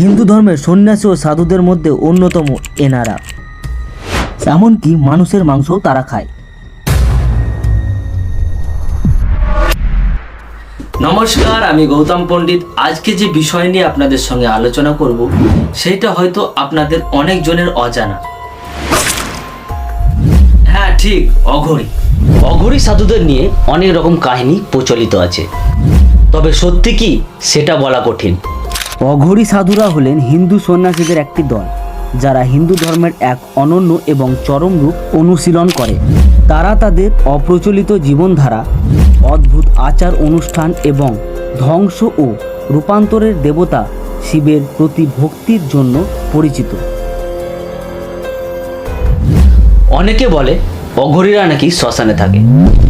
হিন্দু ধর্মের সন্ন্যাসী ও সাধুদের মধ্যে অন্যতম এনারা। এমনকি মানুষের মাংসও তারা খায়। নমস্কার, আমি গৌতম পণ্ডিত। আজকে যে বিষয় নিয়ে আপনাদের সঙ্গে আলোচনা করব সেটা হয়তো আপনাদের অনেক জনের অজানা। হ্যাঁ ঠিক, অঘরি। অঘরি সাধুদের নিয়ে অনেক রকম কাহিনী প্রচলিত আছে। তবে সত্যি কি, সেটা বলা কঠিন। অঘরী সাধুরা হলেন হিন্দু সন্ন্যাসীদের একটি দল, যারা হিন্দু ধর্মের এক অনন্য এবং চরম রূপ অনুশীলন করে। তারা তাদের অপ্রচলিত জীবনধারা, অদ্ভুত আচার অনুষ্ঠান এবং ধ্বংস ও রূপান্তরের দেবতা শিবের প্রতি ভক্তির জন্য পরিচিত। অনেকে বলে, অঘরীরা নাকি শ্মশানে থাকে।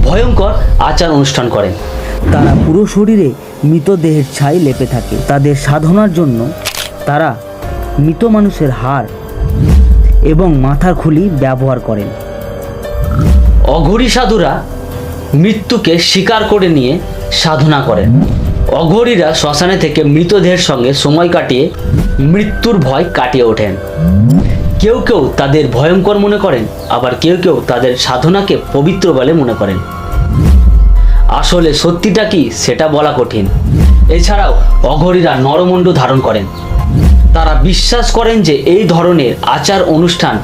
ভয়ঙ্কর আচার অনুষ্ঠান করেন। তারা পুরো শরীরে মৃতদেহের ছাই লেপে থাকে। তাদের সাধনার জন্য তারা মৃত মানুষের হাড় এবং মাথার খুলি ব্যবহার করেন। অঘরী সাধুরা মৃত্যুকে স্বীকার করে নিয়ে সাধনা করেন। অঘরীরা শ্মশানে থেকে মৃতদেহের সঙ্গে সময় কাটিয়ে মৃত্যুর ভয় কাটিয়ে ওঠেন। কেউ কেউ তাদের ভয়ঙ্কর মনে করেন, আবার কেউ কেউ তাদের সাধনাকে পবিত্র বলে মনে করেন। আসলে সত্যিটা কি সেটা বলা কঠিন। এছাড়াও অঘরীরা নরমণ্ড ধারণ করেন। তারা বিশ্বাস করেন যে এই ধরনের আচার অনুষ্ঠান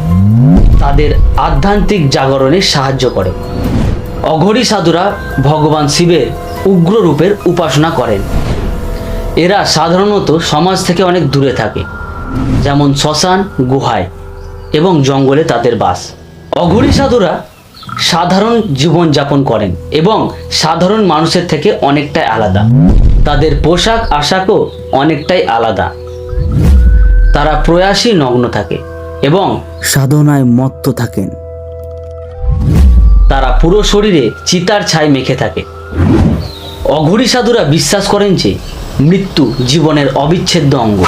তাদের আধ্যাত্মিক জাগরণে সাহায্য করে। অঘরী সাধুরা ভগবান শিবের উগ্র রূপের উপাসনা করেন। এরা সাধারণত সমাজ থেকে অনেক দূরে থাকে, যেমন শ্মশান, গুহায় এবং জঙ্গলে তাদের বাস। অঘরী সাধুরা সাধারণ জীবনযাপন করেন এবং সাধারণ মানুষের থেকে অনেকটাই আলাদা। তাদের পোশাক আশাকও অনেকটাই আলাদা। তারা প্রয়াসী নগ্ন থাকে এবং সাধনায় মত্ত থাকেন। তারা পুরো শরীরে চিতার ছাই মেখে থাকে। অঘরী সাধুরা বিশ্বাস করেন যে মৃত্যু জীবনের অবিচ্ছেদ্য অঙ্গ।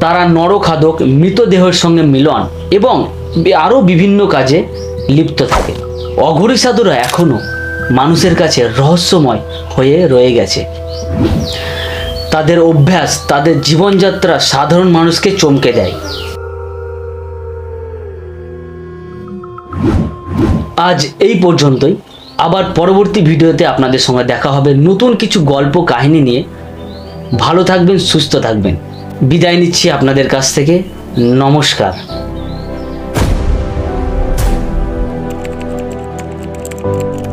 তারা নরখাদক মৃতদেহের সঙ্গে মিলন এবং আরও বিভিন্ন কাজে লিপ্ত থাকে। অঘরী সাধুরা এখনও মানুষের কাছে রহস্যময় হয়ে রয়ে গেছে। তাদের অভ্যাস, তাদের জীবনযাত্রা সাধারণ মানুষকে চমকে দেয়। আজ এই পর্যন্তই। আবার পরবর্তী ভিডিওতে আপনাদের সঙ্গে দেখা হবে নতুন কিছু গল্প কাহিনী নিয়ে। ভালো থাকবেন, সুস্থ থাকবেন। বিদায় নিচ্ছি আপনাদের কাছ থেকে। নমস্কার। Thank you.